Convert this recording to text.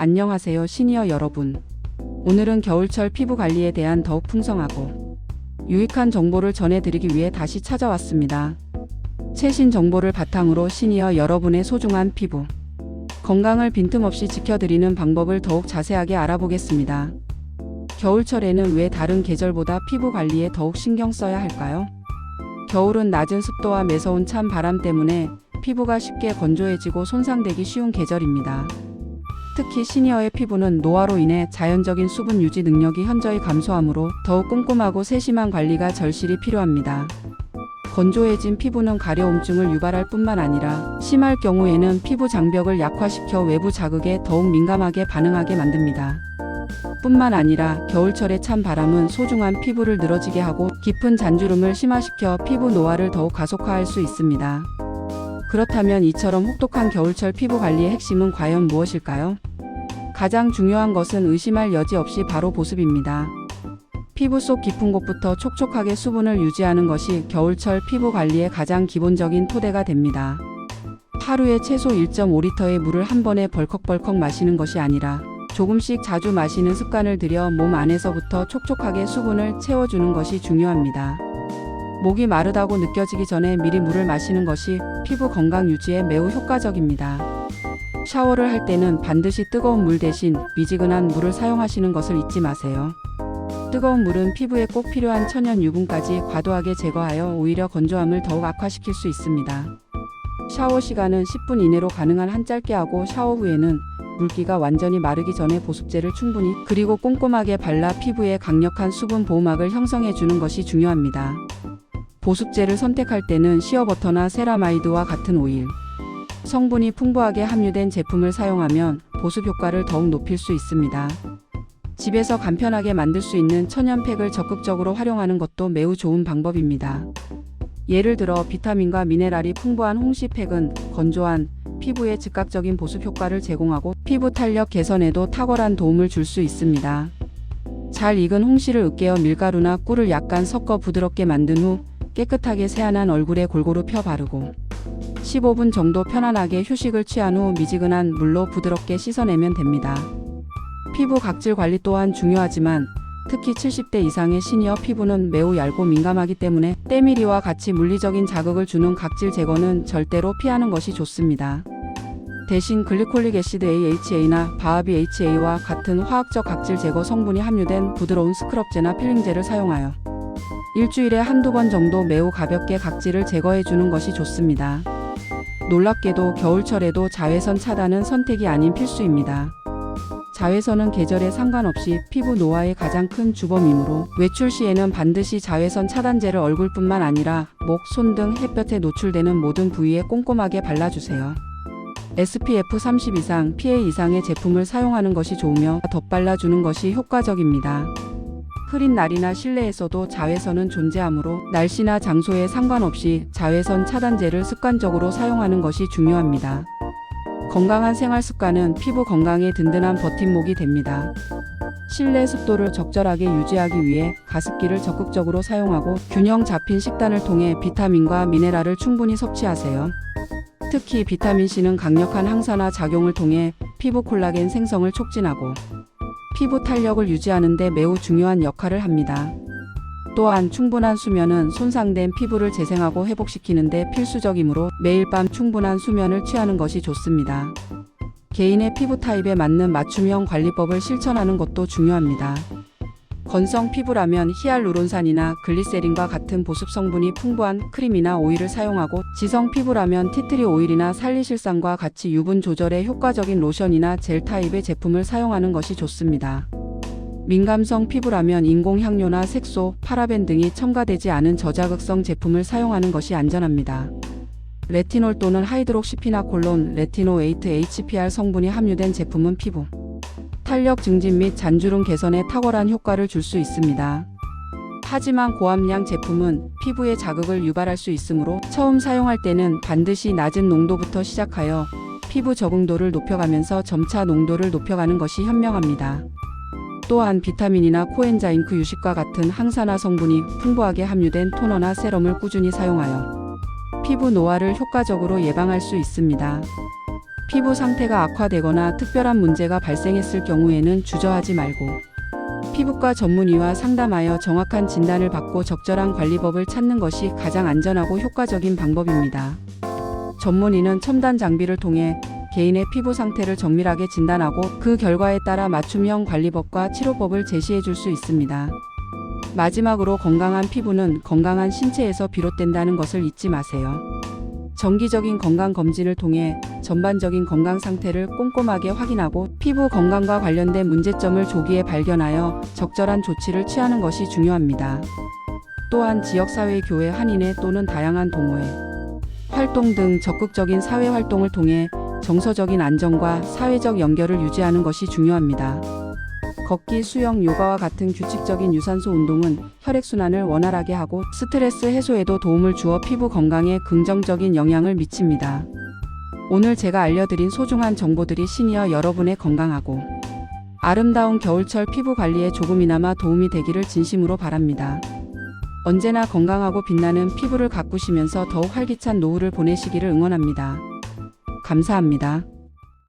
안녕하세요 시니어 여러분. 오늘은 겨울철 피부 관리에 대한 더욱 풍성하고 유익한 정보를 전해드리기 위해 다시 찾아왔습니다. 최신 정보를 바탕으로 시니어 여러분의 소중한 피부 건강을 빈틈없이 지켜드리는 방법을 더욱 자세하게 알아보겠습니다. 겨울철에는 왜 다른 계절보다 피부 관리에 더욱 신경 써야 할까요? 겨울은 낮은 습도와 매서운 찬 바람 때문에 피부가 쉽게 건조해지고 손상되기 쉬운 계절입니다. 특히 시니어의 피부는 노화로 인해 자연적인 수분 유지 능력이 현저히 감소하므로 더욱 꼼꼼하고 세심한 관리가 절실히 필요합니다. 건조해진 피부는 가려움증을 유발할 뿐만 아니라 심할 경우에는 피부 장벽을 약화시켜 외부 자극에 더욱 민감하게 반응하게 만듭니다. 뿐만 아니라 겨울철의 찬 바람은 소중한 피부를 늘어지게 하고 깊은 잔주름을 심화시켜 피부 노화를 더욱 가속화할 수 있습니다. 그렇다면 이처럼 혹독한 겨울철 피부 관리의 핵심은 과연 무엇일까요? 가장 중요한 것은 의심할 여지 없이 바로 보습입니다. 피부 속 깊은 곳부터 촉촉하게 수분을 유지하는 것이 겨울철 피부 관리의 가장 기본적인 토대가 됩니다. 하루에 최소 1.5리터의 물을 한 번에 벌컥벌컥 마시는 것이 아니라 조금씩 자주 마시는 습관을 들여 몸 안에서부터 촉촉하게 수분을 채워주는 것이 중요합니다. 목이 마르다고 느껴지기 전에 미리 물을 마시는 것이 피부 건강 유지에 매우 효과적입니다. 샤워를 할 때는 반드시 뜨거운 물 대신 미지근한 물을 사용하시는 것을 잊지 마세요. 뜨거운 물은 피부에 꼭 필요한 천연 유분까지 과도하게 제거하여 오히려 건조함을 더욱 악화시킬 수 있습니다. 샤워 시간은 10분 이내로 가능한 한 짧게 하고 샤워 후에는 물기가 완전히 마르기 전에 보습제를 충분히 그리고 꼼꼼하게 발라 피부에 강력한 수분 보호막을 형성해 주는 것이 중요합니다. 보습제를 선택할 때는 시어버터나 세라마이드와 같은 오일, 성분이 풍부하게 함유된 제품을 사용하면 보습 효과를 더욱 높일 수 있습니다. 집에서 간편하게 만들 수 있는 천연팩을 적극적으로 활용하는 것도 매우 좋은 방법입니다. 예를 들어 비타민과 미네랄이 풍부한 홍시팩은 건조한 피부에 즉각적인 보습 효과를 제공하고 피부 탄력 개선에도 탁월한 도움을 줄 수 있습니다. 잘 익은 홍시를 으깨어 밀가루나 꿀을 약간 섞어 부드럽게 만든 후 깨끗하게 세안한 얼굴에 골고루 펴 바르고 15분 정도 편안하게 휴식을 취한 후 미지근한 물로 부드럽게 씻어내면 됩니다. 피부 각질 관리 또한 중요하지만 특히 70대 이상의 시니어 피부는 매우 얇고 민감하기 때문에 때밀이와 같이 물리적인 자극을 주는 각질 제거는 절대로 피하는 것이 좋습니다. 대신 글리콜릭 애시드 AHA나 바하비 HA와 같은 화학적 각질 제거 성분이 함유된 부드러운 스크럽제나 필링제를 사용하여 일주일에 한두 번 정도 매우 가볍게 각질을 제거해 주는 것이 좋습니다. 놀랍게도 겨울철에도 자외선 차단은 선택이 아닌 필수입니다. 자외선은 계절에 상관없이 피부 노화의 가장 큰 주범이므로 외출 시에는 반드시 자외선 차단제를 얼굴뿐만 아니라 목, 손 등 햇볕에 노출되는 모든 부위에 꼼꼼하게 발라주세요. SPF 30 이상, PA 이상의 제품을 사용하는 것이 좋으며 덧발라주는 것이 효과적입니다. 흐린 날이나 실내에서도 자외선은 존재하므로 날씨나 장소에 상관없이 자외선 차단제를 습관적으로 사용하는 것이 중요합니다. 건강한 생활 습관은 피부 건강에 든든한 버팀목이 됩니다. 실내 습도를 적절하게 유지하기 위해 가습기를 적극적으로 사용하고 균형 잡힌 식단을 통해 비타민과 미네랄을 충분히 섭취하세요. 특히 비타민C는 강력한 항산화 작용을 통해 피부 콜라겐 생성을 촉진하고 피부 탄력을 유지하는 데 매우 중요한 역할을 합니다. 또한 충분한 수면은 손상된 피부를 재생하고 회복시키는 데 필수적이므로 매일 밤 충분한 수면을 취하는 것이 좋습니다. 개인의 피부 타입에 맞는 맞춤형 관리법을 실천하는 것도 중요합니다. 건성 피부라면 히알루론산이나 글리세린과 같은 보습 성분이 풍부한 크림이나 오일을 사용하고 지성 피부라면 티트리 오일이나 살리실산과 같이 유분 조절에 효과적인 로션이나 젤 타입의 제품을 사용하는 것이 좋습니다. 민감성 피부라면 인공향료나 색소, 파라벤 등이 첨가되지 않은 저자극성 제품을 사용하는 것이 안전합니다. 레티놀 또는 하이드록시피나콜론, 레티노에이트 HPR 성분이 함유된 제품은 피부 탄력 증진 및 잔주름 개선에 탁월한 효과를 줄 수 있습니다. 하지만 고함량 제품은 피부에 자극을 유발할 수 있으므로 처음 사용할 때는 반드시 낮은 농도부터 시작하여 피부 적응도를 높여가면서 점차 농도를 높여가는 것이 현명합니다. 또한 비타민이나 코엔자임 그 유식과 같은 항산화 성분이 풍부하게 함유된 토너나 세럼을 꾸준히 사용하여 피부 노화를 효과적으로 예방할 수 있습니다. 피부 상태가 악화되거나 특별한 문제가 발생했을 경우에는 주저하지 말고 피부과 전문의와 상담하여 정확한 진단을 받고 적절한 관리법을 찾는 것이 가장 안전하고 효과적인 방법입니다. 전문의는 첨단 장비를 통해 개인의 피부 상태를 정밀하게 진단하고 그 결과에 따라 맞춤형 관리법과 치료법을 제시해 줄 수 있습니다. 마지막으로 건강한 피부는 건강한 신체에서 비롯된다는 것을 잊지 마세요. 정기적인 건강 검진을 통해 전반적인 건강 상태를 꼼꼼하게 확인하고 피부 건강과 관련된 문제점을 조기에 발견하여 적절한 조치를 취하는 것이 중요합니다. 또한 지역사회 교회 한인회 또는 다양한 동호회, 활동 등 적극적인 사회 활동을 통해 정서적인 안정과 사회적 연결을 유지하는 것이 중요합니다. 걷기, 수영, 요가와 같은 규칙적인 유산소 운동은 혈액순환을 원활하게 하고 스트레스 해소에도 도움을 주어 피부 건강에 긍정적인 영향을 미칩니다. 오늘 제가 알려드린 소중한 정보들이 시니어 여러분의 건강하고 아름다운 겨울철 피부 관리에 조금이나마 도움이 되기를 진심으로 바랍니다. 언제나 건강하고 빛나는 피부를 가꾸시면서 더욱 활기찬 노후를 보내시기를 응원합니다. 감사합니다.